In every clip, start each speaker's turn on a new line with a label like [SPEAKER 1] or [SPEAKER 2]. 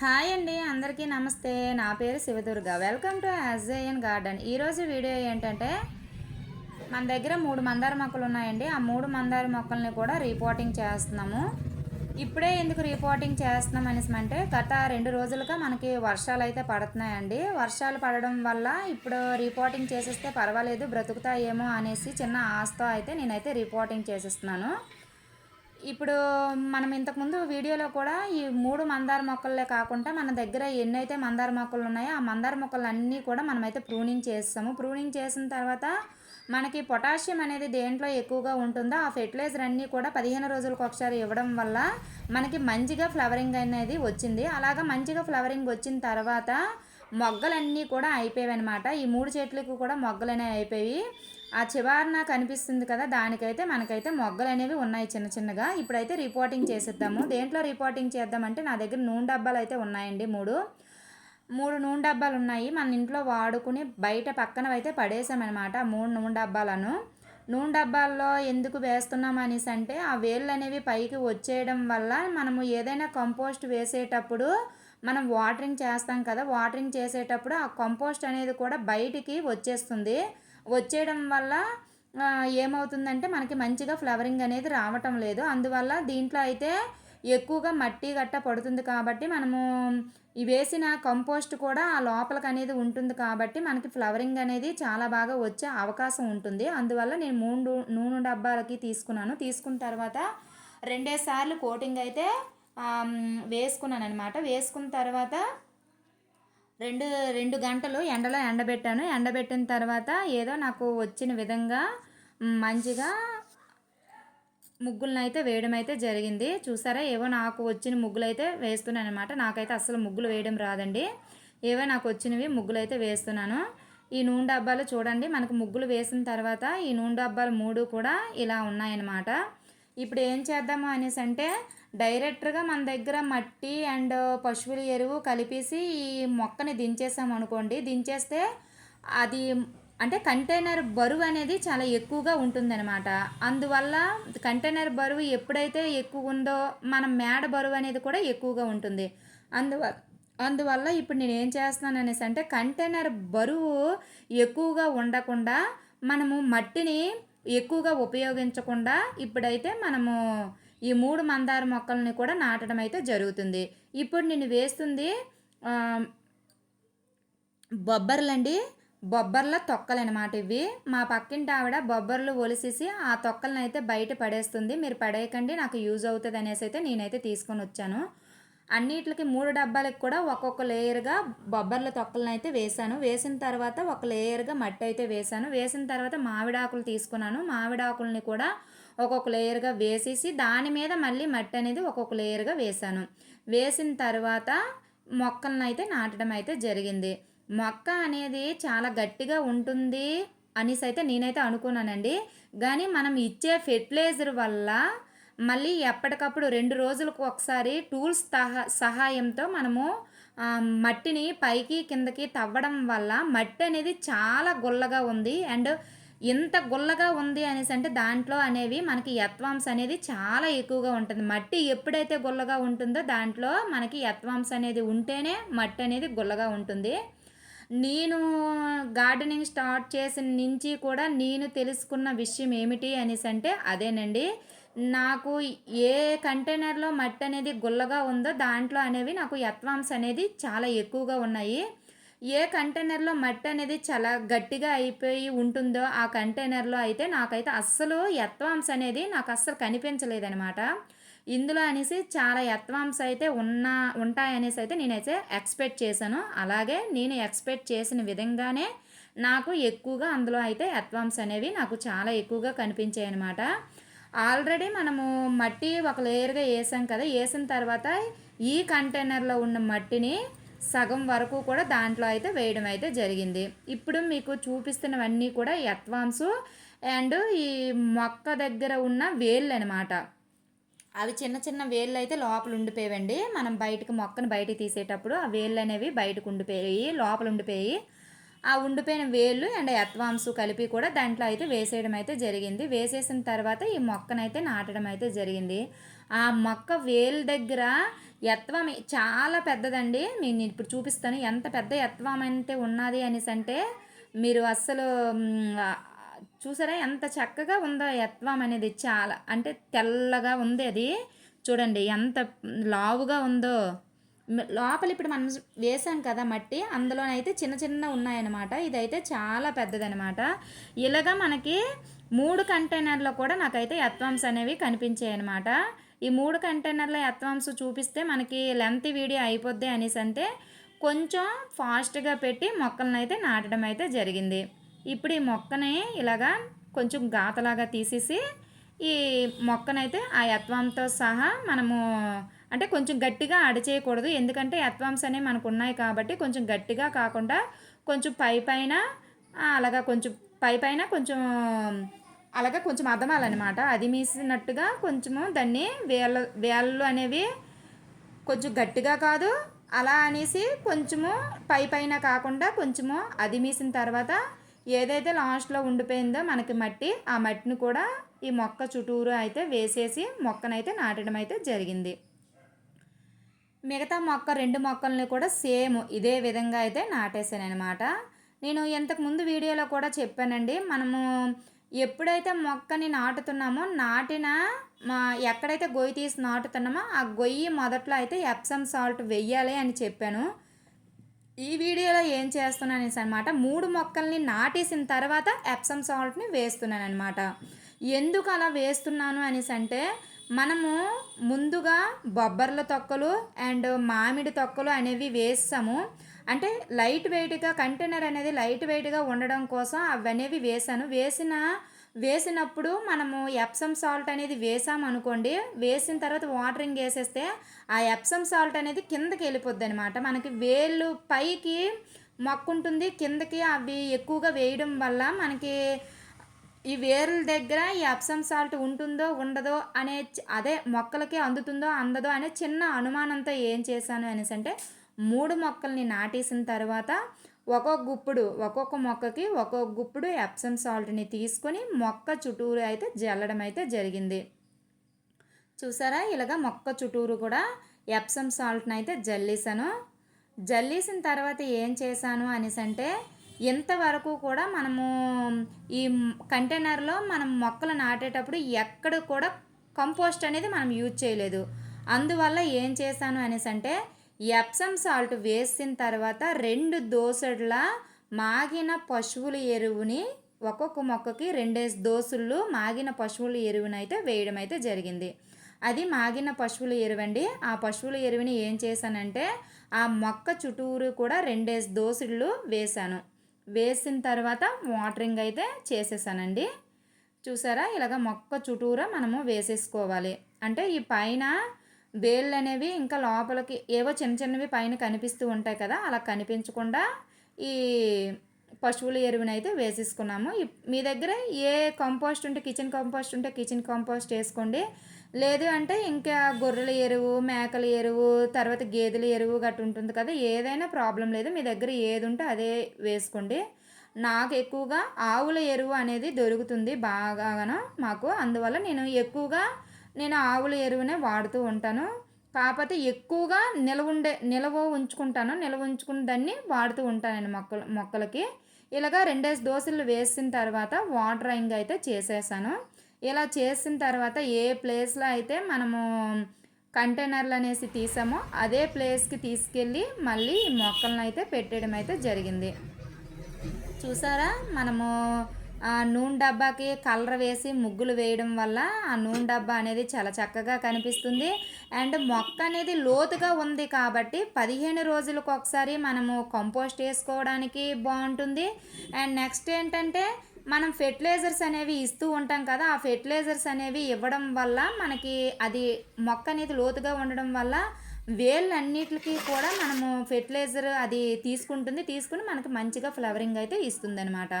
[SPEAKER 1] Hi అండి అందరికీ నమస్తే. నా పేరు Sivadurga. Welcome to Ajayan Garden ఈరోజు వీడియో ఏంటంటే మన దగ్గర మూడు మందార మొక్కలు ఉన్నాయండి. ఆ మూడు మందార మొక్కల్ని కూడా రిపోర్టింగ్ చేస్తున్నాము. ఇప్పుడే ఎందుకు రిపోర్టింగ్ చేస్తున్నాం అనేసి అంటే గత రెండు రోజులుగా మనకి వర్షాలు అయితే పడుతున్నాయండి. వర్షాలు పడడం వల్ల ఇప్పుడు రిపోర్టింగ్ చేసేస్తే పర్వాలేదు బ్రతుకుతాయేమో అనేసి చిన్న ఆస్తో అయితే నేనైతే రిపోర్టింగ్ చేసేస్తున్నాను. ఇప్పుడు మనం ఇంతకుముందు వీడియోలో కూడా ఈ మూడు మందార మొక్కలే కాకుండా మన దగ్గర ఎన్నైతే మందార మొక్కలు ఉన్నాయో ఆ మందార మొక్కలు అన్నీ కూడా మనమైతే ప్రూనింగ్ చేస్తాము. ప్రూనింగ్ చేసిన తర్వాత మనకి పొటాషియం అనేది దేంట్లో ఎక్కువగా ఉంటుందో ఆ ఫెర్టిలైజర్ అన్నీ కూడా పదిహేను రోజులకు ఒకసారి ఇవ్వడం వల్ల మనకి మంచిగా ఫ్లవరింగ్ అనేది వచ్చింది. అలాగా మంచిగా ఫ్లవరింగ్ వచ్చిన తర్వాత మొగ్గలన్నీ కూడా అయిపోయాయి అనమాట ఈ మూడు చెట్లకు కూడా మొగ్గలు అనేవి అయిపోయి ఆ చివరన కనిపిస్తుంది కదా దానికైతే మనకైతే మొగ్గలు అనేవి ఉన్నాయి చిన్న చిన్నగా. ఇప్పుడైతే రిపోర్టింగ్ చేసేద్దాము. దేంట్లో రిపోర్టింగ్ చేద్దామంటే నా దగ్గర నూనె డబ్బాలు అయితే ఉన్నాయండి మూడు. మూడు నూనె డబ్బాలు ఉన్నాయి. మన ఇంట్లో వాడుకుని బయట పక్కన అయితే పడేసామన్నమాట మూడు నూనె డబ్బాలను. నూనె డబ్బాల్లో ఎందుకు వేస్తున్నాం అనేసి అంటే ఆ వేళ్ళు అనేవి పైకి వచ్చేయడం వల్ల మనము ఏదైనా కంపోస్ట్ వేసేటప్పుడు మనం వాటరింగ్ చేస్తాం కదా వాటరింగ్ చేసేటప్పుడు ఆ కంపోస్ట్ అనేది కూడా బయటికి వచ్చేస్తుంది. వచ్చేయడం వల్ల ఏమవుతుందంటే మనకి మంచిగా ఫ్లవరింగ్ అనేది రావటం లేదు. అందువల్ల దీంట్లో అయితే ఎక్కువగా మట్టి గట్ట పడుతుంది కాబట్టి మనము వేసిన కంపోస్ట్ కూడా ఆ లోపలికి అనేది ఉంటుంది కాబట్టి మనకి ఫ్లవరింగ్ అనేది చాలా బాగా వచ్చే అవకాశం ఉంటుంది. అందువల్ల నేను మూడు నూనె డబ్బాలకి తీసుకున్నాను. తీసుకున్న తర్వాత రెండేసార్లు కోటింగ్ అయితే వేసుకున్నాను అనమాట వేసుకున్న తర్వాత రెండు రెండు గంటలు ఎండలో ఎండబెట్టాను. ఎండబెట్టిన తర్వాత ఏదో నాకు వచ్చిన విధంగా మంచిగా ముగ్గులను అయితే వేయడం అయితే జరిగింది. చూసారా? ఏవో నాకు వచ్చిన ముగ్గులు అయితే వేస్తున్నాను అనమాట నాకైతే అసలు ముగ్గులు వేయడం రాదండి. ఏవో నాకు వచ్చినవి ముగ్గులు అయితే వేస్తున్నాను. ఈ నూనె డబ్బాలు చూడండి. మనకు ముగ్గులు వేసిన తర్వాత ఈ నూనె డబ్బాలు మూడు కూడా ఇలా ఉన్నాయన్నమాట. ఇప్పుడు ఏం చేద్దాము అనేసి అంటే డైరెక్ట్గా మన దగ్గర మట్టి అండ్ పశువుల ఎరువు కలిపేసి ఈ మొక్కని దించేసాం అనుకోండి. దించేస్తే అది అంటే కంటైనర్ బరువు అనేది చాలా ఎక్కువగా ఉంటుందన్నమాట. అందువల్ల కంటైనర్ బరువు ఎప్పుడైతే ఎక్కువ ఉందో మన మేడ బరువు అనేది కూడా ఎక్కువగా ఉంటుంది. అందువల్ల అందువల్ల ఇప్పుడు నేను ఏం చేస్తున్నాను అనేసి అంటే కంటైనర్ బరువు ఎక్కువగా ఉండకుండా మనము మట్టిని ఎక్కువగా ఉపయోగించకుండా ఇప్పుడైతే మనము ఈ మూడు మందార మొక్కల్ని కూడా నాటడం అయితే జరుగుతుంది. ఇప్పుడు నేను వేస్తుంది బొబ్బర్లండి. బొబ్బర్ల తొక్కలు అనమాట ఇవి. మా పక్కింటి ఆవిడ బొబ్బర్లు ఒలిసేసి ఆ తొక్కలను అయితే బయట పడేస్తుంది. మీరు పడేయకండి నాకు యూజ్ అవుతుంది అనేసి అయితే నేనైతే తీసుకొని వచ్చాను. అన్నిటికి మూడు డబ్బాలకు కూడా ఒక్కొక్క లేయర్గా బొబ్బర్ల తొక్కలను అయితే వేసాను వేసిన తర్వాత ఒక లేయర్గా మట్టి అయితే వేసాను వేసిన తర్వాత మామిడాకులు తీసుకున్నాను. మామిడాకుల్ని కూడా ఒక్కొక్క లేయర్గా వేసేసి దాని మీద మళ్ళీ మట్టి అనేది ఒక్కొక్క లేయర్గా వేసాను వేసిన తర్వాత మొక్కలను అయితే నాటడం అయితే జరిగింది. మొక్క అనేది చాలా గట్టిగా ఉంటుంది అనేసి అయితే నేనైతే అనుకున్నానండి. కానీ మనం ఇచ్చే ఫెర్టిలైజర్ వల్ల మళ్ళీ ఎప్పటికప్పుడు రెండు రోజులకు ఒకసారి టూల్స్ సహాయంతో మనము మట్టిని పైకి కిందకి తవ్వడం వల్ల మట్టి అనేది చాలా గుల్లగా ఉంది. అండ్ ఇంత గుల్లగా ఉంది అనేసి అంటే దాంట్లో అనేవి మనకి యత్వాంశ అనేది చాలా ఎక్కువగా ఉంటుంది. మట్టి ఎప్పుడైతే గుల్లగా ఉంటుందో దాంట్లో మనకి యత్వాంశ అనేది ఉంటేనే మట్టి అనేది గుల్లగా ఉంటుంది. నేను గార్డెనింగ్ స్టార్ట్ చేసిన నుంచి కూడా నేను తెలుసుకున్న విషయం ఏమిటి అనేసి అంటే అదేనండి. నాకు ఏ కంటైనర్లో మట్టి అనేది గుల్లగా ఉందో దాంట్లో అనేవి నాకు యత్వాంశ అనేది చాలా ఎక్కువగా ఉన్నాయి. ఏ కంటైనర్లో మట్టి అనేది చాలా గట్టిగా అయిపోయి ఉంటుందో ఆ కంటైనర్లో అయితే నాకైతే అస్సలు యత్వాంశ అనేది నాకు అస్సలు కనిపించలేదనమాట ఇందులో అనేసి చాలా యత్వాంశ అయితే ఉన్న ఉంటాయనేసి అయితే నేనైతే ఎక్స్పెక్ట్ చేశాను. అలాగే నేను ఎక్స్పెక్ట్ చేసిన విధంగానే నాకు ఎక్కువగా అందులో అయితే యత్వాంశ అనేవి నాకు చాలా ఎక్కువగా కనిపించాయి అనమాట ఆల్రెడీ మనము మట్టి ఒక లేయర్గా వేసాం కదా వేసిన తర్వాత ఈ కంటైనర్లో ఉన్న మట్టిని సగం వరకు కూడా దాంట్లో అయితే వేయడం అయితే జరిగింది. ఇప్పుడు మీకు చూపిస్తున్నవన్నీ కూడా యత్వాంశు అండ్ ఈ మొక్క దగ్గర ఉన్న వేళ్ళు అనమాట అవి చిన్న చిన్న వేళ్ళు అయితే లోపల ఉండిపోయావండి. మనం బయటకు మొక్కను బయటకు తీసేటప్పుడు ఆ వేళ్ళు అనేవి బయటకు ఉండిపోయి లోపల ఉండిపోయి ఆ ఉండిపోయిన వేళ్ళు అండ్ యత్వాంసు కలిపి కూడా దాంట్లో అయితే వేసేయడం అయితే జరిగింది. వేసేసిన తర్వాత ఈ మొక్కనైతే నాటడం అయితే జరిగింది. ఆ మొక్క వేలు దగ్గర యత్వం చాలా పెద్దదండి. నేను ఇప్పుడు చూపిస్తాను ఎంత పెద్ద యత్వం అంటే ఉన్నది అనేసి అంటే మీరు అస్సలు చూసారా ఎంత చక్కగా ఉందో యత్వం అనేది చాలా అంటే తెల్లగా ఉంది అది. చూడండి ఎంత లావుగా ఉందో. లోపల ఇప్పుడు మనం వేసాం కదా మట్టి అందులోనైతే చిన్న చిన్న ఉన్నాయన్నమాట. ఇదైతే చాలా పెద్దదనమాట ఇలాగా మనకి మూడు కంటైనర్లో కూడా నాకైతే ఎత్వామ్స్ అనేవి కనిపించాయి అనమాట ఈ మూడు కంటైనర్ల ఎత్వామ్స్ చూపిస్తే మనకి లెంత్ వీడియో అయిపోద్ది అనేసి అంటే కొంచెం ఫాస్ట్గా పెట్టి మొక్కలను అయితే నాటడం అయితే జరిగింది. ఇప్పుడు ఈ మొక్కని ఇలాగా కొంచెం గాతలాగా తీసేసి ఈ మొక్కనైతే ఆ యత్వంతో సహా మనము అంటే కొంచెం గట్టిగా అడచేయకూడదు ఎందుకంటే ఎత్వామ్స్ అనేవి మనకు ఉన్నాయి కాబట్టి కొంచెం గట్టిగా కాకుండా కొంచెం పై పైన అలాగా కొంచెం పై పైన కొంచెం అలాగా కొంచెం అదమాలన్నమాట అది మీసినట్టుగా కొంచెము దాన్ని వేళ్ళ వేళ్ళు అనేవి కొంచెం గట్టిగా కాదు అలా అనేసి కొంచెము పై పైన కాకుండా కొంచెము అది మీసిన తర్వాత ఏదైతే లాస్ట్లో ఉండిపోయిందో మనకి మట్టి ఆ మట్టిని కూడా ఈ మొక్క చుట్టూరు అయితే వేసేసి మొక్కనైతే నాటడం అయితే జరిగింది. మిగతా మొక్క రెండు మొక్కల్ని కూడా సేమ్ ఇదే విధంగా అయితే నాటేశాను అనమాట నేను ఇంతకుముందు వీడియోలో కూడా చెప్పానండి మనము ఎప్పుడైతే మొక్కని నాటుతున్నామో నాటిన మా ఎక్కడైతే గొయ్యి తీసి నాటుతున్నామో ఆ గొయ్యి మొదట్లో అయితే ఎప్సమ్ సాల్ట్ వెయ్యాలి అని చెప్పాను. ఈ వీడియోలో ఏం చేస్తున్నాను అనేసి అనమాట మూడు మొక్కల్ని నాటేసిన తర్వాత ఎప్సమ్ సాల్ట్ని వేస్తున్నాను అనమాట ఎందుకు అలా వేస్తున్నాను అనేసి అంటే మనము ముందుగా బొబ్బర్ల తొక్కలు అండ్ మామిడి తొక్కలు అనేవి వేస్తాము. అంటే లైట్ వెయిట్గా కంటైనర్ అనేది లైట్ వెయిట్గా ఉండడం కోసం అవి అనేవి వేసాను. వేసిన వేసినప్పుడు మనము ఎప్సమ్ సాల్ట్ అనేది వేసాం అనుకోండి. వేసిన తర్వాత వాటరింగ్ వేసేస్తే ఆ ఎప్సమ్ సాల్ట్ అనేది కిందకి వెళ్ళిపోద్ది అనమాట మనకి వేళ్ళు పైకి మొక్క ఉంటుంది కిందకి అవి ఎక్కువగా వేయడం వల్ల మనకి ఈ వేర్ల దగ్గర ఈ అప్సమ్ సాల్ట్ ఉంటుందో ఉండదో అనే అదే మొక్కలకి అందుతుందో అందదో అనే చిన్న అనుమానంతో ఏం చేశాను అనేసి అంటే మూడు మొక్కల్ని నాటేసిన తర్వాత ఒక్కొక్క గుప్పుడు ఒక్కొక్క మొక్కకి ఒక్కొక్క గుప్పుడు ఎప్సమ్ సాల్ట్ని తీసుకొని మొక్క చుట్టూరు అయితే జల్లడం అయితే జరిగింది. చూసారా? ఇలాగ మొక్క చుట్టూరు కూడా ఎప్సమ్ సాల్ట్ని అయితే జల్లేసాను జల్లేసిన తర్వాత ఏం చేశాను అనేసి అంటే ఇంతవరకు కూడా మనము ఈ కంటైనర్లో మనం మొక్కలు నాటేటప్పుడు ఎక్కడ కూడా కంపోస్ట్ అనేది మనం యూజ్ చేయలేదు. అందువల్ల ఏం చేశాను అనేసి అంటే ఎప్సమ్ సాల్ట్ వేసిన తర్వాత రెండు దోసెడ్ల మాగిన పశువుల ఎరువుని ఒక్కొక్క మొక్కకి రెండేసి దోసుళ్ళు మాగిన పశువుల ఎరువుని అయితే వేయడం అయితే జరిగింది. అది మాగిన పశువుల ఎరువండి. ఆ పశువుల ఎరువుని ఏం చేశానంటే ఆ మొక్క చుట్టూరు కూడా రెండేసి దోసుళ్ళు వేశాను. వేసిన తర్వాత వాటరింగ్ అయితే చేసేసానండి. చూసారా? ఇలాగ మొక్క చుట్టూరా మనము వేసేసుకోవాలి. అంటే ఈ పైన వేళ్ళు అనేవి ఇంకా లోపలికి ఏవో చిన్న చిన్నవి పైన కనిపిస్తూ ఉంటాయి కదా అలా కనిపించకుండా ఈ పశువుల ఎరువుని అయితే వేసేసుకున్నాము మీ దగ్గర ఏ కంపోస్ట్ ఉంటే కిచెన్ కంపోస్ట్ ఉంటే కిచెన్ కంపోస్ట్ వేసుకోండి. లేదు అంటే ఇంకా గొర్రెల ఎరువు మేకల ఎరువు తర్వాత గేదెల ఎరువు గట్టు ఉంటుంది కదా ఏదైనా ప్రాబ్లం లేదు. మీ దగ్గర ఏది ఉంటే అదే వేసుకోండి. నాకు ఎక్కువగా ఆవుల ఎరువు అనేది దొరుకుతుంది బాగాను మాకు. అందువల్ల నేను ఎక్కువగా నేను ఆవుల ఎరువునే వాడుతూ ఉంటాను. కాకపోతే ఎక్కువగా నిలవుండే నిలవ ఉంచుకుంటాను. నిలవ ఉంచుకున్న దాన్ని వాడుతూ ఉంటాను నేను మొక్కలు మొక్కలకి. ఇలాగ రెండేసి దోశలు వేసిన తర్వాత వాటరింగ్ అయితే చేసేసాను. ఇలా చేసిన తర్వాత ఏ ప్లేస్లో అయితే మనము కంటైనర్లు అనేసి తీసామో అదే ప్లేస్కి తీసుకెళ్ళి మళ్ళీ ఈ మొక్కలను అయితే పెట్టడం అయితే జరిగింది. చూసారా? మనము ఆ నూనె డబ్బాకి కలర్ వేసి ముగ్గులు వేయడం వల్ల ఆ నూనె డబ్బా అనేది చాలా చక్కగా కనిపిస్తుంది. అండ్ మొక్క అనేది లోతుగా ఉంది కాబట్టి పదిహేను రోజులకు ఒకసారి మనము కంపోస్ట్ వేసుకోవడానికి బాగుంటుంది. అండ్ నెక్స్ట్ ఏంటంటే మనం ఫెర్టిలైజర్స్ అనేవి ఇస్తూ ఉంటాం కదా ఆ ఫెర్టిలైజర్స్ అనేవి ఇవ్వడం వల్ల మనకి అది మొక్క అనేది లోతుగా ఉండడం వల్ల వేళ్ళన్నిటికి కూడా మనము ఫెర్టిలైజర్ అది తీసుకుంటుంది తీసుకుని మనకి మంచిగా ఫ్లవరింగ్ అయితే ఇస్తుందనమాట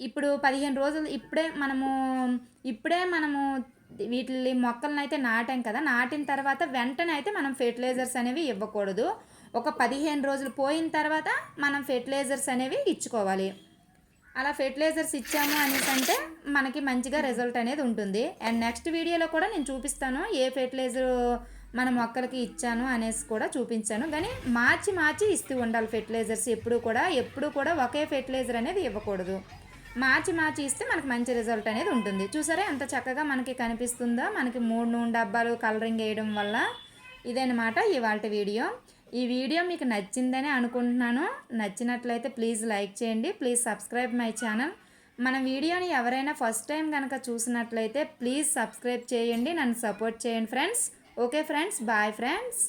[SPEAKER 1] ఇప్పుడు పదిహేను రోజులు ఇప్పుడే మనము ఇప్పుడే మనము వీటి మొక్కలను అయితే నాటాం కదా నాటిన తర్వాత వెంటనే అయితే మనం ఫెర్టిలైజర్స్ అనేవి ఇవ్వకూడదు. ఒక పదిహేను రోజులు పోయిన తర్వాత మనం ఫెర్టిలైజర్స్ అనేవి ఇచ్చుకోవాలి. అలా ఫెర్టిలైజర్స్ ఇచ్చాము అనేసి అంటే మనకి మంచిగా రిజల్ట్ అనేది ఉంటుంది. అండ్ నెక్స్ట్ వీడియోలో కూడా నేను చూపిస్తాను ఏ ఫెర్టిలైజర్ మన మొక్కలకి ఇచ్చాను అనేసి కూడా చూపించాను. కానీ మార్చి మార్చి ఇస్తూ ఉండాలి ఫెర్టిలైజర్స్ ఎప్పుడు కూడా ఎప్పుడు కూడా ఒకే ఫెర్టిలైజర్ అనేది ఇవ్వకూడదు. మార్చి మార్చి ఇస్తే మనకి మంచి రిజల్ట్ అనేది ఉంటుంది. చూసారా ఎంత చక్కగా మనకి కనిపిస్తుందో? మనకి మూడు నూనె డబ్బాలు కలరింగ్ వేయడం వల్ల ఇదనమాట ఇవాళ వీడియో. ఈ వీడియో మీకు నచ్చిందని అనుకుంటున్నాను. నచ్చినట్లయితే ప్లీజ్ లైక్ చేయండి. Please subscribe my channel. మన వీడియోని ఎవరైనా ఫస్ట్ టైం కనుక చూసినట్లయితే ప్లీజ్ సబ్స్క్రైబ్ చేయండి. నన్ను సపోర్ట్ చేయండి friends. Okay friends. Bye friends.